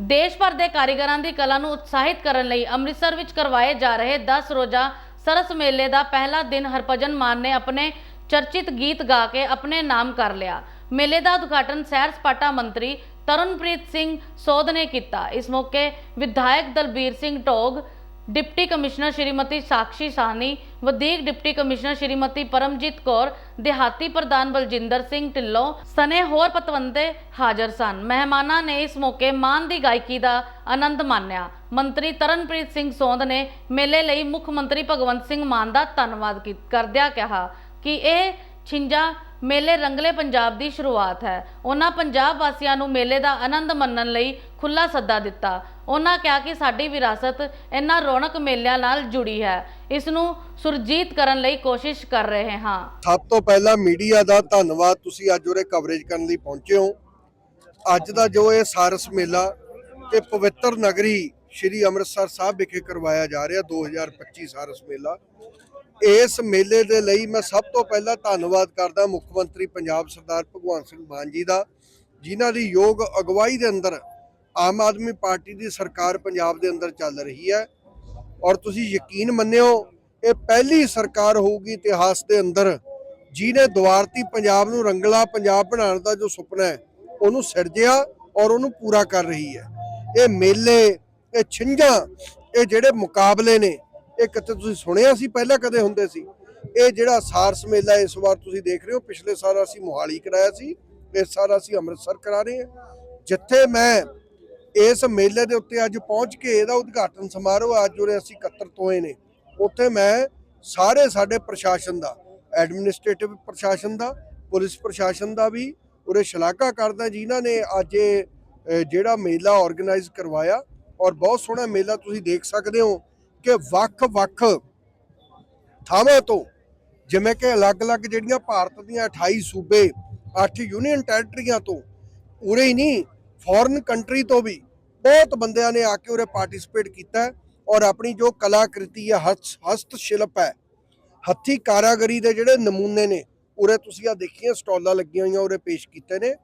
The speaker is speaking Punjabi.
ਦੇਸ਼ ਭਰ ਦੇ ਕਾਰੀਗਰਾਂ ਦੀ ਕਲਾ ਨੂੰ ਉਤਸ਼ਾਹਿਤ ਕਰਨ ਲਈ ਅੰਮ੍ਰਿਤਸਰ ਵਿੱਚ ਕਰਵਾਏ ਜਾ ਰਹੇ 10 ਰੋਜ਼ਾ ਸਰਸ ਮੇਲੇ ਦਾ ਪਹਿਲਾ ਦਿਨ ਹਰਭਜਨ ਮਾਨ ਨੇ ਆਪਣੇ ਚਰਚਿਤ ਗੀਤ ਗਾ ਕੇ ਆਪਣੇ ਨਾਮ ਕਰ ਲਿਆ। ਮੇਲੇ ਦਾ ਉਦਘਾਟਨ ਸੈਰ ਸਪਾਟਾ ਮੰਤਰੀ ਤਰਨਪ੍ਰੀਤ ਸਿੰਘ ਸੋਧ ਨੇ ਕੀਤਾ। ਇਸ ਮੌਕੇ ਵਿਧਾਇਕ ਦਲਬੀਰ ਸਿੰਘ ਟੋਗ ਡਿਪਟੀ ਕਮਿਸ਼ਨਰ ਸ਼੍ਰੀਮਤੀ ਸਾਕਸ਼ੀ ਸਾਹਨੀ, ਵਧੀਕ ਡਿਪਟੀ ਕਮਿਸ਼ਨਰ ਸ਼੍ਰੀਮਤੀ ਪਰਮਜੀਤ ਕੌਰ, ਦਿਹਾਤੀ ਪ੍ਰਧਾਨ ਬਲਜਿੰਦਰ ਸਿੰਘ ਢਿੱਲੋਂ, ਸਨੇ ਹੋਰ ਪਤਵੰਤੇ ਹਾਜ਼ਰ ਸਨ। ਮਹਿਮਾਨਾਂ ਨੇ ਇਸ ਮੌਕੇ ਮਾਨ ਦੀ ਗਾਇਕੀ ਦਾ ਆਨੰਦ ਮਾਣਿਆ। ਮੰਤਰੀ ਤਰਨਪ੍ਰੀਤ ਸਿੰਘ ਸੋਂਦ ਨੇ ਮੇਲੇ ਲਈ ਮੁੱਖ ਮੰਤਰੀ ਭਗਵੰਤ ਸਿੰਘ ਮਾਨ ਦਾ ਧੰਨਵਾਦ ਕਰਦਿਆਂ ਕਿਹਾ ਕਿ ਇਹ ਛਿੰਜਾ ਮੇਲੇ ਰੰਗਲੇ ਪੰਜਾਬ ਦੀ ਸ਼ੁਰੂਆਤ ਹੈ। ਉਹਨਾਂ ਪੰਜਾਬ ਵਾਸੀਆਂ ਨੂੰ ਮੇਲੇ ਦਾ ਆਨੰਦ ਮੰਨਣ ਲਈ ਖੁੱਲਾ ਸੱਦਾ ਦਿੱਤਾ। ਉਹਨਾਂ ਕਿਹਾ ਕਿ ਸਾਡੀ ਵਿਰਾਸਤ ਇਹਨਾਂ ਰੌਣਕ ਮੇਲਿਆਂ ਨਾਲ ਜੁੜੀ ਹੈ। ਇਸ ਨੂੰ ਸੁਰਜੀਤ ਕਰਨ ਲਈ ਕੋਸ਼ਿਸ਼ ਕਰ ਰਹੇ ਹਾਂ। ਸਭ ਤੋਂ ਪਹਿਲਾਂ ਮੀਡੀਆ ਦਾ ਧੰਨਵਾਦ ਤੁਸੀਂ ਅੱਜ ਉਰੇ ਕਵਰੇਜ ਕਰਨ ਲਈ ਪਹੁੰਚੇ ਹੋ। ਅੱਜ ਦਾ ਜੋ ਇਹ ਸਾਰਸ ਮੇਲਾ ਇਹ ਪਵਿੱਤਰ ਨਗਰੀ ਸ਼੍ਰੀ ਅੰਮ੍ਰਿਤਸਰ ਸਾਹਿਬ ਵਿਖੇ ਕਰਵਾਇਆ ਜਾ ਰਿਹਾ 2025 ਸਾਰਸ ਮੇਲਾ ਇਸ ਮੇਲੇ ਦੇ ਲਈ ਮੈਂ ਸਭ ਤੋਂ ਪਹਿਲਾਂ ਧੰਨਵਾਦ ਕਰਦਾ ਮੁੱਖ ਮੰਤਰੀ ਪੰਜਾਬ ਸਰਦਾਰ ਭਗਵੰਤ ਸਿੰਘ ਮਾਨ ਜੀ ਦਾ, ਜਿਨ੍ਹਾਂ ਦੀ ਯੋਗ ਅਗਵਾਈ ਦੇ ਅੰਦਰ ਆਮ ਆਦਮੀ ਪਾਰਟੀ ਦੀ ਸਰਕਾਰ ਪੰਜਾਬ ਦੇ ਅੰਦਰ ਚੱਲ ਰਹੀ ਹੈ। ਔਰ ਤੁਸੀਂ ਯਕੀਨ ਮੰਨਿਓ, ਇਹ ਪਹਿਲੀ ਸਰਕਾਰ ਹੋਊਗੀ ਇਤਿਹਾਸ ਦੇ ਅੰਦਰ ਜਿਹਨੇ ਦੁਆਰਤੀ ਪੰਜਾਬ ਨੂੰ ਰੰਗਲਾ ਪੰਜਾਬ ਬਣਾਉਣ ਦਾ ਜੋ ਸੁਪਨਾ ਹੈ, ਉਹਨੂੰ ਸਿਰਜਿਆ ਔਰ ਉਹਨੂੰ ਪੂਰਾ ਕਰ ਰਹੀ ਹੈ। ਇਹ ਮੇਲੇ, ਇਹ ਛਿੰਝਾਂ, ਇਹ ਜਿਹੜੇ ਮੁਕਾਬਲੇ ਨੇ ਇਹ ਕਿਤੇ ਤੁਸੀਂ ਸੁਣਿਆ ਸੀ, ਪਹਿਲਾਂ ਕਦੇ ਹੁੰਦੇ ਸੀ। ਇਹ ਜਿਹੜਾ ਸਾਰਸ ਮੇਲਾ ਇਸ ਵਾਰ ਤੁਸੀਂ ਦੇਖ ਰਹੇ ਹੋ, ਪਿਛਲੇ ਸਾਲ ਅਸੀਂ ਮੋਹਾਲੀ ਕਰਾਇਆ ਸੀ, ਇਸ ਸਾਲ ਅਸੀਂ ਅੰਮ੍ਰਿਤਸਰ ਕਰਾ ਰਹੇ ਹਾਂ। ਜਿੱਥੇ ਮੈਂ ਇਸ ਮੇਲੇ ਦੇ ਉੱਤੇ ਅੱਜ ਪਹੁੰਚ ਕੇ ਇਹਦਾ ਉਦਘਾਟਨ ਸਮਾਰੋਹ ਅੱਜ ਉਰੇ ਅਸੀਂ ਇਕੱਤਰ ਹੋਏ ਨੇ। ਉੱਥੇ ਮੈਂ ਸਾਰੇ ਸਾਡੇ ਪ੍ਰਸ਼ਾਸਨ ਦਾ ਐਡਮਿਨਿਸਟ੍ਰੇਟਿਵ ਪ੍ਰਸ਼ਾਸਨ ਦਾ, ਪੁਲਿਸ ਪ੍ਰਸ਼ਾਸਨ ਦਾ ਵੀ ਉਰੇ ਸ਼ਲਾਘਾ ਕਰਦਾ ਜਿਨ੍ਹਾਂ ਨੇ ਅੱਜ ਇਹ ਜਿਹੜਾ ਮੇਲਾ ਆਰਗੇਨਾਈਜ਼ ਕਰਵਾਇਆ। ਔਰ ਬਹੁਤ ਸੋਹਣਾ ਮੇਲਾ ਤੁਸੀਂ ਦੇਖ ਸਕਦੇ ਹੋ। ਕਿ ਵੱਖ-ਵੱਖ ਥਾਵਾਂ ਤੋਂ, ਜਿਵੇਂ ਕਿ ਅਲੱਗ-ਅਲੱਗ ਜਿਹੜੀਆਂ ਭਾਰਤ ਦੀਆਂ 28 ਸੂਬੇ 8 ਯੂਨੀਅਨ ਟੈਰੀਟਰੀਆਂ ਤੋਂ, ਉਰੇ ਹੀ ਨਹੀਂ ਫੋਰਨ ਕੰਟਰੀ ਤੋਂ ਵੀ ਬਹੁਤ ਬੰਦਿਆਂ ਨੇ ਆ ਕੇ ਉਰੇ ਪਾਰਟਿਸਿਪੇਟ ਕੀਤਾ ਔਰ ਆਪਣੀ ਜੋ ਕਲਾਕ੍ਰਿਤੀ ਹੈ, ਹਸਤ ਹਸਤ ਸ਼ਿਲਪ ਹੈ, ਹੱਥੀ ਕਾਰਾਗਰੀ ਦੇ ਜਿਹੜੇ ਨਮੂਨੇ ਨੇ, ਉਰੇ ਤੁਸੀਂ ਆ ਦੇਖੀਆਂ, ਸਟਾਲਾਂ ਲੱਗੀਆਂ ਹੋਈਆਂ ਉਰੇ ਪੇਸ਼ ਕੀਤੇ ਨੇ।